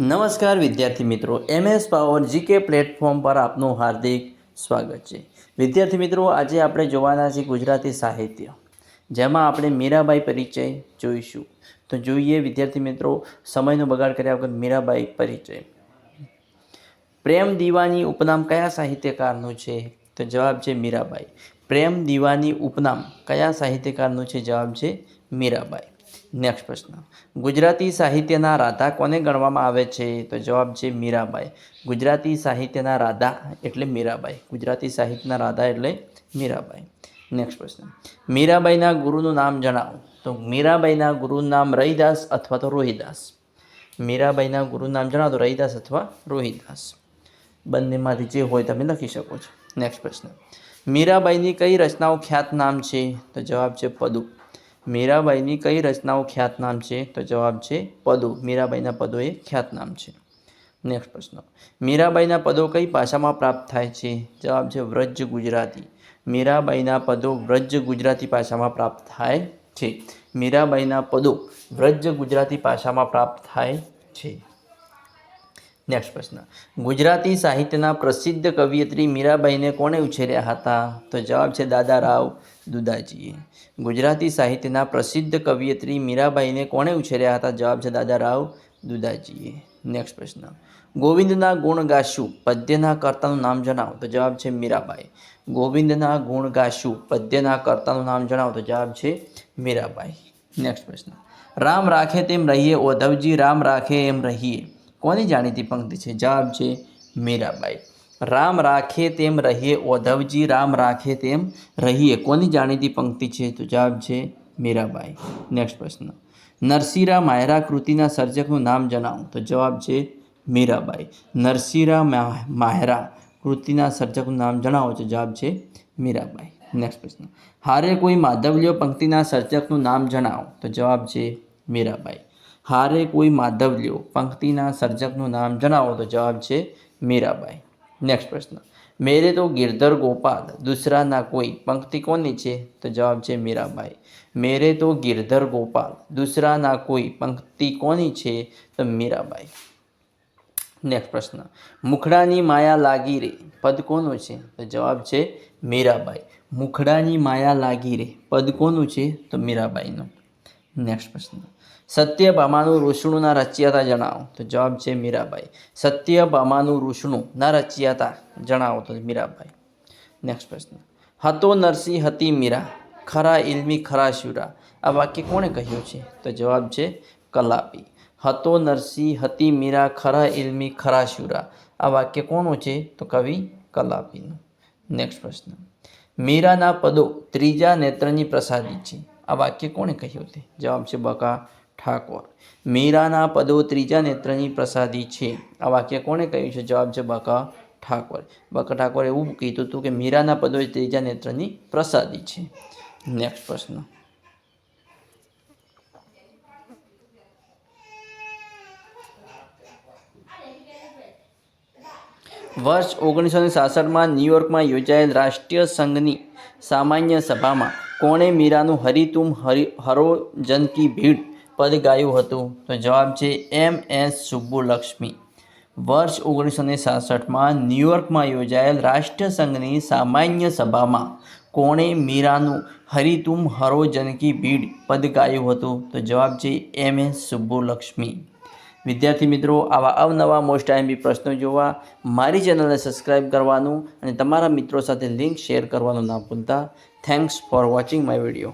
નમસ્કાર વિદ્યાર્થી મિત્રો એમએસ પાવર જીકે પ્લેટફોર્મ પર આપનું હાર્દિક સ્વાગત છે. વિદ્યાર્થી મિત્રો, આજે આપણે જોવાના છે ગુજરાતી સાહિત્ય, જેમાં આપણે મીરાબાઈ પરિચય જોઈશું. તો જોઈએ વિદ્યાર્થી મિત્રો, સમયનો બગાડ કર્યા વગર મીરાબાઈ પરિચય. પ્રેમ દીવાની ઉપનામ કયા સાહિત્યકારનું છે? તો જવાબ છે મીરાબાઈ. પ્રેમ દીવાની ઉપનામ કયા સાહિત્યકારનું છે? જવાબ છે મીરાબાઈ. નેક્સ્ટ પ્રશ્ન. ગુજરાતી સાહિત્યના રાધા કોને ગણવામાં આવે છે? તો જવાબ છે મીરાબાઈ. ગુજરાતી સાહિત્યના રાધા એટલે મીરાબાઈ. ગુજરાતી સાહિત્યના રાધા એટલે મીરાબાઈ. નેક્સ્ટ પ્રશ્ન. મીરાબાઈના ગુરુનું નામ જણાવો. તો મીરાબાઈના ગુરુનું નામ રહીદાસ અથવા તો રોહિદાસ. મીરાબાઈના ગુરુનું નામ જણાવો તો રહીદાસ અથવા રોહિદાસ. બંનેમાંથી જે હોય તમે લખી શકો છો. નેક્સ્ટ પ્રશ્ન. મીરાબાઈની કઈ રચનાઓ ખ્યાત નામ છે? તો જવાબ છે પદુ. મીરાબાઈની કઈ રચનાઓ ખ્યાતનામ છે? તો જવાબ છે પદો. મીરાબાઈના પદો એ ખ્યાતનામ છે. નેક્સ્ટ પ્રશ્ન. મીરાબાઈના પદો કઈ ભાષામાં પ્રાપ્ત થાય છે? જવાબ છે વ્રજ ગુજરાતી. મીરાબાઈના પદો વ્રજ ગુજરાતી ભાષામાં પ્રાપ્ત થાય છે. મીરાબાઈના પદો વ્રજ ગુજરાતી ભાષામાં પ્રાપ્ત થાય છે. નેક્સ્ટ પ્રશ્ન. ગુજરાતી સાહિત્યના પ્રસિદ્ધ કવિયત્રી મીરાબાઈને કોણે ઉછેર્યા હતા? તો જવાબ છે દાદારાવ દુદાજીએ. ગુજરાતી સાહિત્યના પ્રસિદ્ધ કવિયત્રી મીરાબાઈને કોણે ઉછેર્યા હતા? જવાબ છે દાદારાવ દુદાજીએ. નેક્સ્ટ પ્રશ્ન. ગોવિંદના ગુણ ગાશું, પદ્યના કર્તાનું નામ જણાવો. તો જવાબ છે મીરાબાઈ. ગોવિંદના ગુણ ગાશું, પદ્યના કર્તાનું નામ જણાવો. તો જવાબ છે મીરાબાઈ. નેક્સ્ટ પ્રશ્ન. રામ રાખે તેમ રહીએ, ઓધવજી રામ રાખે એમ રહીએ. કોની જાણીતી પંક્તિ છે? જવાબ છે મીરાબાઈ. રામ રાખે તેમ રહીએ, ઓધવજી રામ રાખે તેમ રહીએ. કોની જાણીતી પંક્તિ છે? તો જવાબ છે મીરાબાઈ. નેક્સ્ટ પ્રશ્ન. નરસિંહરા માયરા કૃતિના સર્જકનું નામ જણાવો. તો જવાબ છે મીરાબાઈ. નરસિંહરા મા- માયરા કૃતિના સર્જકનું નામ જણાવો. તો જવાબ છે મીરાબાઈ. નેક્સ્ટ પ્રશ્ન. હારે કોઈ માધવલ્યો પંક્તિના સર્જકનું નામ જણાવો. તો જવાબ છે મીરાબાઈ. હારે કોઈ માધવ લ્યો. પંક્તિના સર્જકનું નામ જણાવો તો જવાબ છે મીરાબાઈ. નેક્સ્ટ પ્રશ્ન. મેરે તો ગિરધર ગોપાલ, દૂસરાના કોઈ. પંક્તિ કોની છે? તો જવાબ છે મીરાબાઈ. મેરે તો ગિરધર ગોપાલ, દૂસરાના કોઈ. પંક્તિ કોની છે? તો મીરાબાઈ. નેક્સ્ટ પ્રશ્ન. મુખડાની માયા લાગી રે. પદ કોનું છે? તો જવાબ છે મીરાબાઈ. મુખડાની માયા લાગી રે. પદ કોનું છે? તો મીરાબાઈનું. નેક્સ્ટ પ્રશ્ન. સત્યભામાનું રૂષણુંના રચયિતા જણાવો. તો જવાબ છે મીરાબાઈ. સત્યભામાનું રૂષણું ના રચયિતા જણાવો તો મીરાબાઈ. નેક્સ્ટ પ્રશ્ન. હતો નરસિંહ હતી મીરા. ખરા ઇલમી, ખરા શિવરા આ વાક્ય કોણે કહ્યું છે? તો જવાબ છે કલાપી. હતો નરસિંહ હતી મીરા. ખરા ઇલમી, ખરા શિવરા આ વાક્ય કોનું છે? તો કવિ કલાપીનું. નેક્સ્ટ પ્રશ્ન. મીરાના પદો ત્રીજા નેત્રની પ્રસાદી છે. આ વાક્ય કોણે કહ્યું તે? જવાબ છે બકા ઠાકોર. મીરાના પદો ત્રીજા નેત્રની પ્રસાદી છે. આ વાક્ય કોણે કહ્યું છે? જવાબ છે બકા ઠાકોર. બકા ઠાકોર એવું કીધું હતું કે મીરાના પદો એ ત્રીજા નેત્રની પ્રસાદી છે. નેક્સ્ટ પ્રશ્ન. વર્ષ ઓગણીસો સાસઠમાં ન્યૂયોર્કમાં યોજાયેલ રાષ્ટ્રીય સંઘની સામાન્ય સભામાં કોણે મીરાનું હરી તુમ હરી હરો જન કી ભીડ પદ ગાયું હતું. તો જવાબ છે એમ એસ સુબ્બુલક્ષ્મી. વર્ષ ઓગણીસો ને સાસઠમાં ન્યૂયોર્કમાં યોજાયેલ રાષ્ટ્રસંઘની સામાન્ય સભામાં કોણે મીરાનું હરી તુમ હરો જનકી ભીડ પદ ગાયું હતું. તો જવાબ છે એમ એસ સુબ્બુલક્ષ્મી. વિદ્યાર્થી મિત્રો, આવા અવનવા મોસ્ટ આઈએમપી પ્રશ્નો જોવા મારી ચેનલને સબસ્ક્રાઇબ કરવાનું અને તમારા મિત્રો સાથે લિંક શેર કરવાનું ના ભૂલતા. Thanks for watching my video.